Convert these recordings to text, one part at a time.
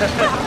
Ha ha ha!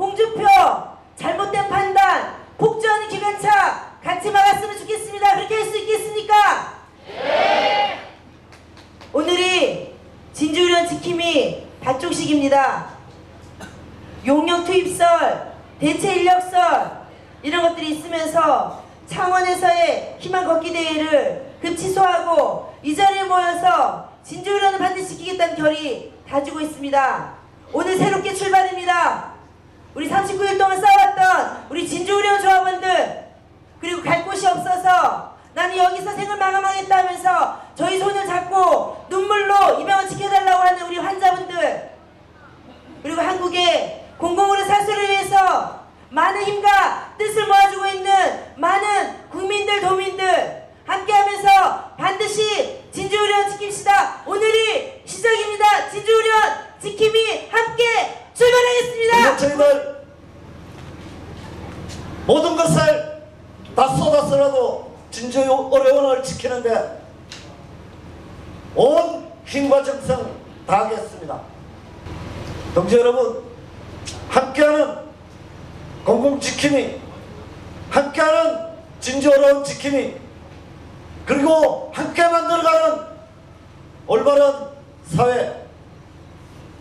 홍준표 잘못된 판단, 폭주하는 기관차 같이 막았으면 좋겠습니다. 그렇게 할 수 있겠습니까? 오늘이 진주료원 지킴이 발족식입니다. 용역 투입설, 대체 인력설 이런 것들이 있으면서 창원에서의 희망 걷기 대회를 급 취소하고 이 자리에 모여서 진주훈련을 반드시 지키겠다는 결의 가지고 있습니다. 오늘 새롭게 출발입니다. 우리 39일 동안 싸웠던 우리 진주훈련 조합원들 그리고 갈 곳이 없어서 나는 여기서 생을 마감하겠다 하면서 저희 손을 잡고 눈물로 이 병을 지켜달라고 하는 우리 환자분들 그리고 한국의 공공의료 살수를 위해서 많은 힘과 뜻을 모아주고 있는 많은 국민들 도민들 함께하면서 반드시 진주의료원 지킵시다. 오늘이 시작입니다. 진주의료원 지킴이 함께 출발하겠습니다. 저희들 모든 것을 다 쏟아서라도 진주 어려운을 지키는데 온 힘과 정성 다하겠습니다. 동지 여러분, 함께하는 공공지킴이, 함께하는 진주 어려운 지킴이, 그리고 함께 만들어가는 올바른 사회,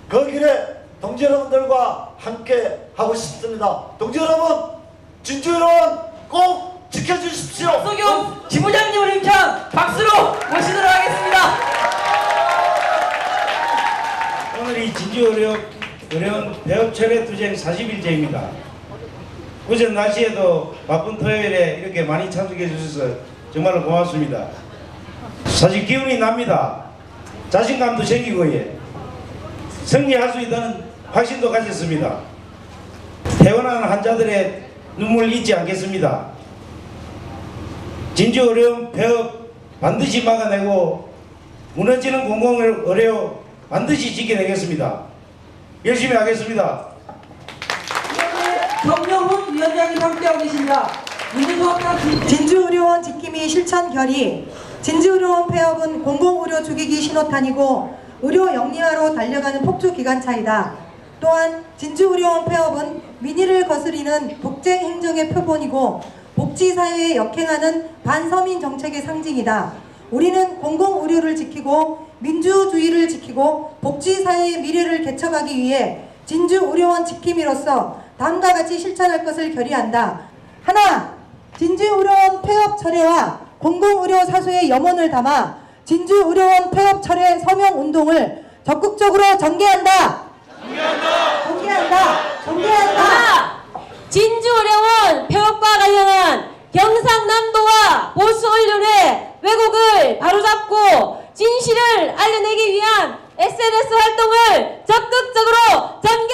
그 길에 동지 여러분들과 함께 하고 싶습니다. 동지 여러분, 진주 여러분 꼭 지켜주십시오. 박소경 지부장님을 힘찬 박수로 모시도록 하겠습니다. 오늘 이 진주 어려운, 어려운 배업 철회 투쟁 40일째입니다. 오전 날씨에도 바쁜 토요일에 이렇게 많이 참석해 주셔서 정말로 고맙습니다. 사실 기운이 납니다. 자신감도 생기고 예. 승리할 수 있다는 확신도 가졌습니다. 퇴원하는 환자들의 눈물 잊지 않겠습니다. 진주 어려운 폐업 반드시 막아내고 무너지는 공공의료 반드시 지켜내겠습니다. 열심히 하겠습니다. 정명훈 위원장이 함께하고 계십니다. 진주의료원 지킴이 실천 결의 진주의료원 폐업은 공공의료 죽이기 신호탄이고 의료 영리화로 달려가는 폭주 기관차이다. 또한 진주의료원 폐업은 민의를 거스리는 독재 행정의 표본이고 복지사회에 역행하는 반서민 정책의 상징이다. 우리는 공공의료를 지키고 민주주의를 지키고 복지사회의 미래를 개척하기 위해 진주의료원 지킴이로서 다음과 같이 실천할 것을 결의한다. 하나, 진주의료원 폐업 철회와 공공의료 사수의 염원을 담아 진주의료원 폐업 철회 서명 운동을 적극적으로 전개한다. 전개한다. 하나, 진주의료원 폐업과 관련한 경상남도와 보수 언론의 왜곡을 바로잡고 진실을 알려내기 위한 SNS 활동을 적극적으로. 나의